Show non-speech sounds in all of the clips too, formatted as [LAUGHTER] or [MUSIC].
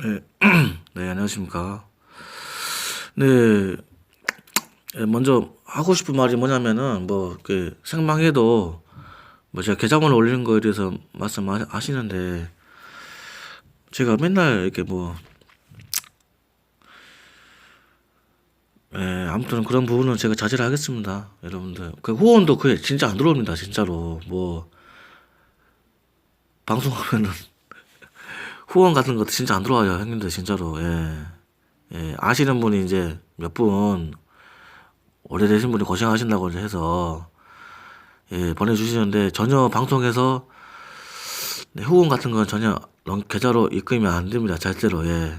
네, [CLEARS THROAT] 네, 안녕하십니까. 네, 예, 먼저 하고 싶은 말이 뭐냐면은, 뭐, 그, 생방에도, 뭐, 제가 계좌번호 올리는 거에 대해서 말씀하시는데, 제가 맨날 이렇게 뭐, 예, 아무튼 그런 부분은 제가 자제를 하겠습니다. 여러분들. 그 후원도 그게 진짜 안 들어옵니다, 진짜로. 뭐, 방송하면은, 후원 같은 것도 진짜 안 들어와요, 형님들, 진짜로. 예. 예, 아시는 분이 이제 몇 분, 오래되신 분이 고생하신다고 해서, 예, 보내주시는데, 전혀 방송에서, 네, 후원 같은 건 전혀 런- 계좌로 입금이 안 됩니다, 절대로, 예.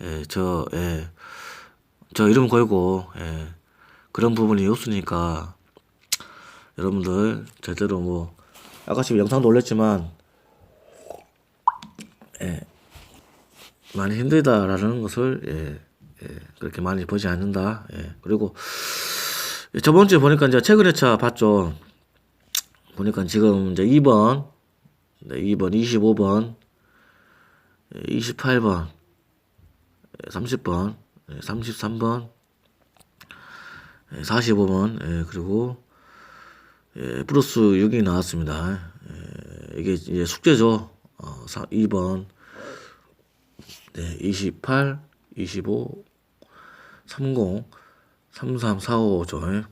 예, 저, 예. 저 이름 걸고, 예. 그런 부분이 없으니까, 여러분들, 절대로 뭐, 아까 지금 영상도 올렸지만, 많이 힘들다라는 것을 예, 예, 그렇게 많이 보지 않는다. 예. 그리고 저번 주에 보니까 이제 최근 회차 봤죠. 보니까 지금 이제 2번, 네, 2번, 25번, 28번, 30번, 33번, 45번, 예, 그리고 예, 플러스 6이 나왔습니다. 예, 이게 이제 숙제죠. 어, 2번, 네, 28, 25, 30, 33, 45죠.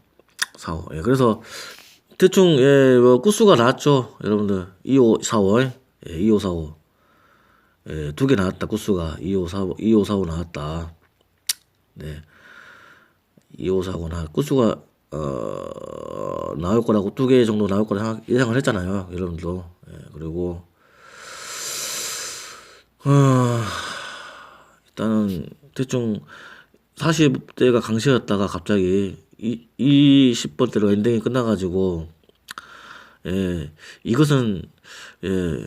45. 예, 그래서 대충 예, 뭐 구수가 나왔죠. 여러분들 25, 45, 예, 25, 45. 예, 두 개 나왔다. 구수가 25, 45, 25, 45 나왔다. 네. 25, 45 나. 구수가 어, 나올 거라고 두 개 정도 나올 거라 생각- 예상을 했잖아요. 여러분도. 예, 그리고 어, 일단은 대충 40대가 강세였다가 갑자기 이, 20번대로 엔딩이 끝나가지고 예 이것은 예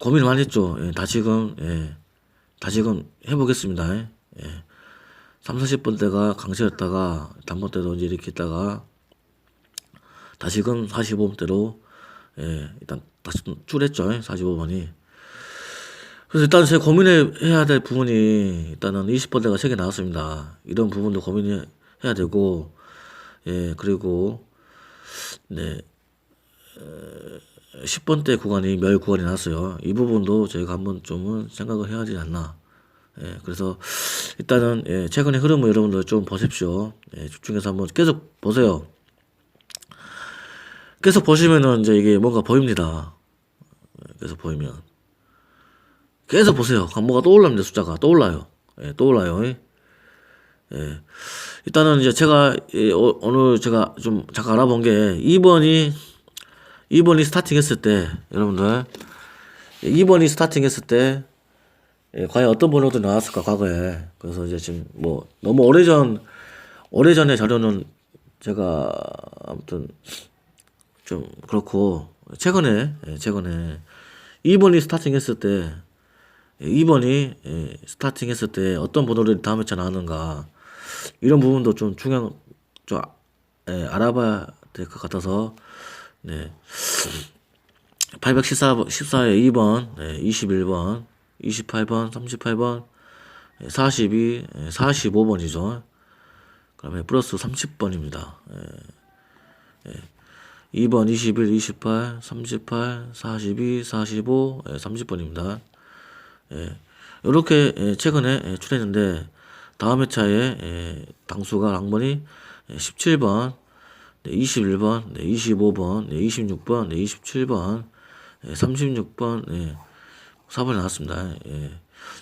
고민을 많이 했죠. 예, 다시금 예 다시금 해보겠습니다. 예. 3, 40번대가 강세였다가 단번대로 이제 이렇게 있다가 다시금 45번대로 예 일단 다시 줄했죠. 45번이 그래서 일단 제가 고민해야 될 부분이 일단은 20번대가 3개 나왔습니다. 이런 부분도 고민해야 되고, 예, 그리고, 네, 어, 10번대 구간이 멸 구간이 나왔어요. 이 부분도 저희가 한번 좀은 생각을 해야 하지 않나. 예, 그래서 일단은, 예, 최근의 흐름을 여러분들 좀 보십시오. 예, 집중해서 한번 계속 보세요. 계속 보시면은 이제 이게 뭔가 보입니다. 예, 계속 보이면. 계속 보세요. 뭐가 떠올랍니다. 숫자가 떠올라요. 예, 떠올라요. 예. 예. 일단은 이제 제가 예, 어, 오늘 제가 좀 잠깐 알아본 게 2번이 2번이 스타팅 했을 때 여러분들 2번이 스타팅 했을 때 예, 과연 어떤 번호도 나왔을까 과거에 그래서 이제 지금 뭐 너무 오래전 오래전의 자료는 제가 아무튼 좀 그렇고 최근에 예, 최근에 2번이 스타팅 했을 때 2번이 예, 스타팅 했을 때 어떤 번호를 다음 회차 나왔는가 이런 부분도 좀 중요한 좀 아- 예, 알아봐야 될 것 같아서 네 814, 14에 2번, 네, 21번, 28번, 38번, 42, 45번이죠. 그다음에 플러스 30번입니다. 2번, 21, 28, 38, 42, 45, 30번입니다. 예, 이렇게 예, 최근에 예, 출했는데 다음 회차에 예, 당수가 랑번이 17번, 네, 21번, 네, 25번, 네, 26번, 네, 27번, 예, 36번, 예, 4번이 나왔습니다. 예.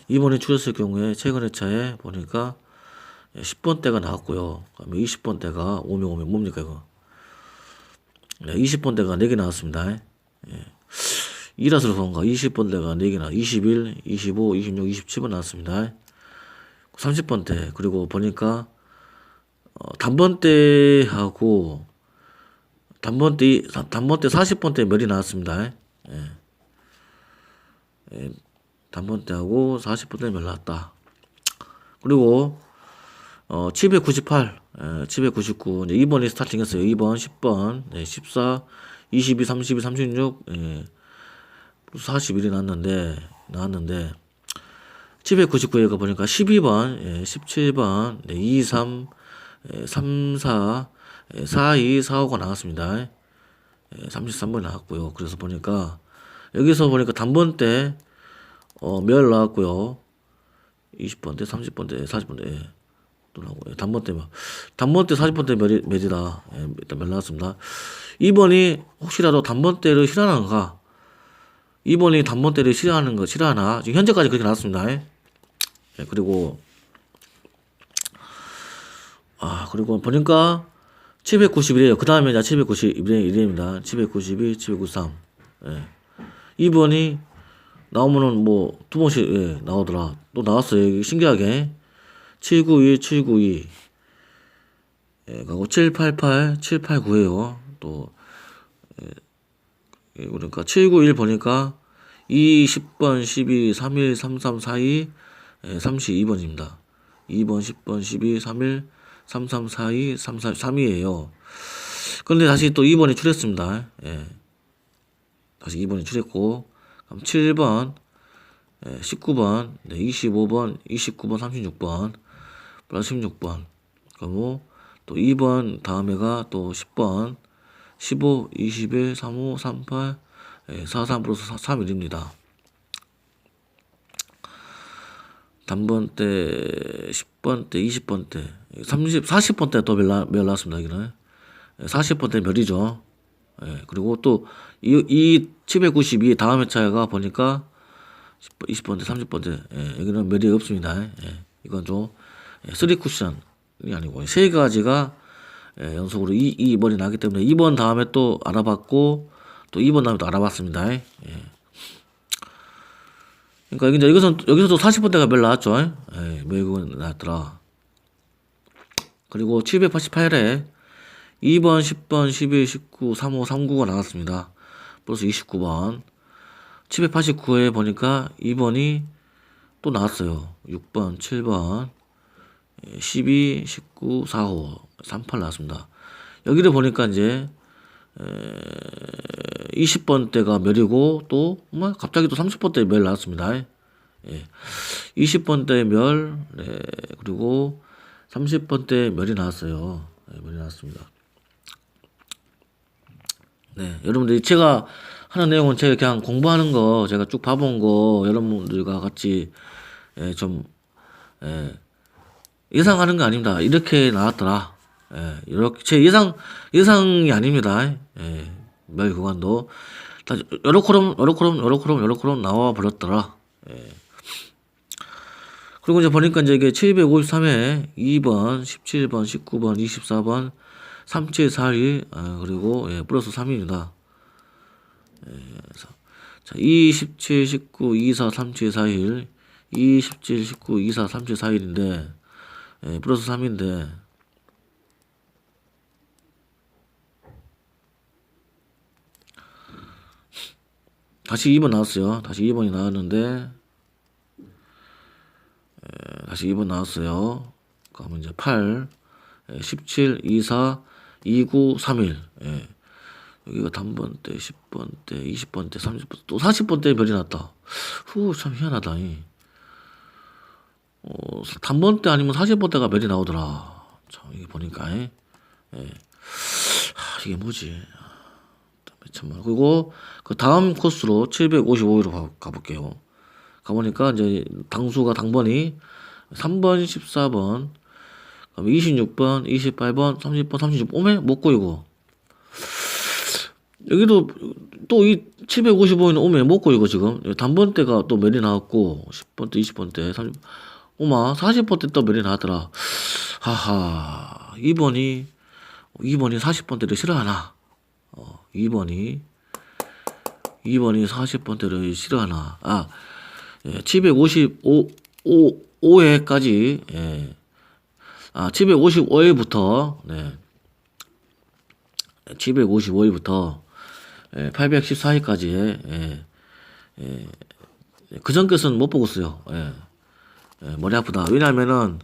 이번에 출했을 경우에 최근 회차에 보니까 예, 10번대가 나왔고요. 그다음에 20번대가 오면 오면 뭡니까 이거? 네, 20번대가 4개 나왔습니다. 예. 이라서 그런가 20번대가 4개 나 21, 25, 26, 27번 나왔습니다. 30번대 그리고 보니까 어, 단번대하고 단번대 단번대 40번대 몇이 나왔습니다. 예. 예, 단번대하고 40번대 몇 나왔다. 그리고 어, 798, 에, 799, 이제 2번이 스타팅했어요. 2번, 10번, 네, 14, 22, 32, 36, 예, 41이 났는데, 나왔는데 799회가 보니까 12번, 예, 17번, 네, 2, 3, 예, 3, 4, 예, 4, 2, 4, 5가 나왔습니다. 예, 33번 나왔고요. 그래서 보니까 여기서 보니까 단번 때 어, 멸 나왔고요. 20번대, 30번대, 40번대 예, 예, 단번 때 뭐, 단번 때 40번대 멸이, 멸이다. 예, 일단 멸 나왔습니다. 2번이 혹시라도 단번 때를 실현하는가? 2번이 단번 때를 싫어하는 거 싫어하나? 지금 현재까지 그렇게 나왔습니다. 예, 그리고 아 그리고 보니까 791이에요. 그 다음에 791입니다. 792, 793. 예. 2번이 나오면은 뭐 두 번씩 예, 나오더라. 또 나왔어요. 신기하게 792, 792. 예, 그리고 788, 789예요. 또 예, 그러니까 791 보니까 2, 10번, 12, 31, 33, 42, 예, 32번입니다. 2번, 10번, 12, 31, 33, 42, 34, 3이에요. 그런데 다시 또 2번이 출했습니다. 예. 다시 2번이 출했고, 그럼 7번, 예, 19번, 네, 25번, 29번, 36번, 플러스 16번. 그리고 또 2번 다음에가 또 10번, 15, 21, 35, 38, 예, 43 플러스 31입니다. 단번 때, 10번 때, 20번 때, 30, 40번 때또 멸, 멸 나왔습니다, 여기는. 40번 때 멸이죠. 예, 그리고 또, 이, 이 792 다음 회차가 보니까 10번, 20번 때, 30번 때, 예, 여기는 멸이 없습니다. 예, 이건 좀, 예, 3 쿠션이 아니고, 세 가지가 예, 연속으로 2, 2번이 나기 때문에 2번 다음에 또 알아봤고, 또 2번 다음에 또 알아봤습니다. 예. 그러니까 이제 이것은 여기서도 40번대가 멸 나왔죠. 예, 외국은 나왔더라. 그리고 788에 2번, 10번, 11, 19, 35, 39가 나왔습니다. 플러스 29번. 789에 보니까 2번이 또 나왔어요. 6번, 7번, 12, 19, 45, 38 나왔습니다. 여기를 보니까 이제 20번대가 멸이고 또 뭐 갑자기 또 30번대 멸 나왔습니다. 예. 20번대 멸, 네. 그리고 30번대 멸이 나왔어요. 네, 멸이 나왔습니다. 네, 여러분들 제가 하는 내용은 제가 그냥 공부하는 거 제가 쭉 봐본 거 여러분들과 같이 예, 좀 예, 예상하는 거 아닙니다. 이렇게 나왔더라. 예, 이렇게 제 예상 예상이 아닙니다. 예, 멸 구간도 다 요렇게럼 요렇게럼 요렇게럼 요렇게럼 나와 버렸더라. 예. 그리고 이제 보니까 이제 이게 753회 2번, 17번, 19번, 24번, 3742 아, 그리고 예, 플러스 3입니다. 예, 그래서 자, 2, 17, 19, 24, 37, 41 2, 17, 19, 24, 37, 41인데 예, 플러스 3인데 다시 2번 나왔어요. 다시 2번이 나왔는데 에, 다시 2번 나왔어요. 그러면 이제 8, 에, 17, 24, 29, 31. 예. 여기가 단번 때, 10번 때, 20번 때, 30번 때, 또 40번 때 별이 났다. 후, 참 희한하다. 이. 어, 단번 때 아니면 40번 때가 별이 나오더라. 참, 이게 보니까, 예. 예. 하, 이게 뭐지? 참말. 그리고 그 다음 코스로 755위로 가볼게요. 가보니까 이제 당수가 당번이 3번, 14번, 26번, 28번, 30번, 36번, 오메? 못 고이고. 여기도 또 이 755는 오메 못 고이고 지금. 단번 때가 또 멸이 나왔고, 10번 때, 20번 때, 30, 오마, 40번 때또 멸이 나왔더라. 하하, 2번이, 2번이 40번 때를 싫어하나? 어, 2번이 2번이 40번대를 싫어하나 아 예, 755 5, 5회까지 예. 아 755회부터 네 755회부터 예, 814회까지 예, 예, 그 전께서는 못 보겠어요 예, 예, 머리 아프다 왜냐하면은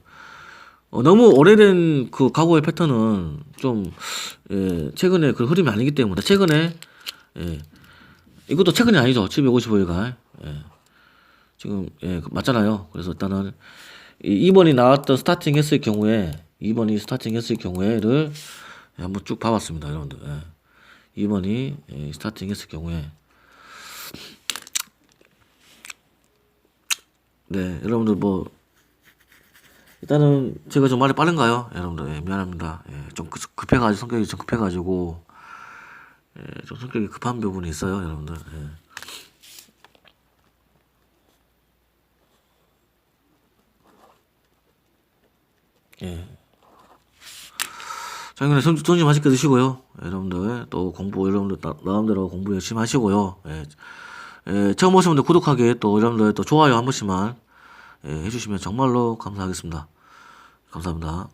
어, 너무 오래된 그 과거의 패턴은 좀 예, 최근에 그 흐름이 아니기 때문에 최근에 예, 이것도 최근이 아니죠 755회가 예. 지금 예, 그 맞잖아요. 그래서 일단은 이 2번이 나왔던 스타팅 했을 경우에 2번이 스타팅 했을 경우에를 예, 한번 쭉 봐봤습니다, 여러분들. 예. 2번이 예, 스타팅 했을 경우에 네, 여러분들 뭐 일단은 제가 좀 말이 빠른가요? 여러분들 예, 미안합니다. 예, 좀 급- 급해가지고 성격이 좀 급해가지고 예, 좀 성격이 급한 부분이 있어요, 여러분들. 예. 예. 자, 형님, 손, 손님 맛있게 드시고요. 예, 여러분들, 또 공부, 여러분들, 나, 나름대로 공부 열심히 하시고요. 예, 예, 처음 오신 분들 구독하기, 또 여러분들 또 좋아요 한 번씩만 예, 해주시면 정말로 감사하겠습니다. 감사합니다.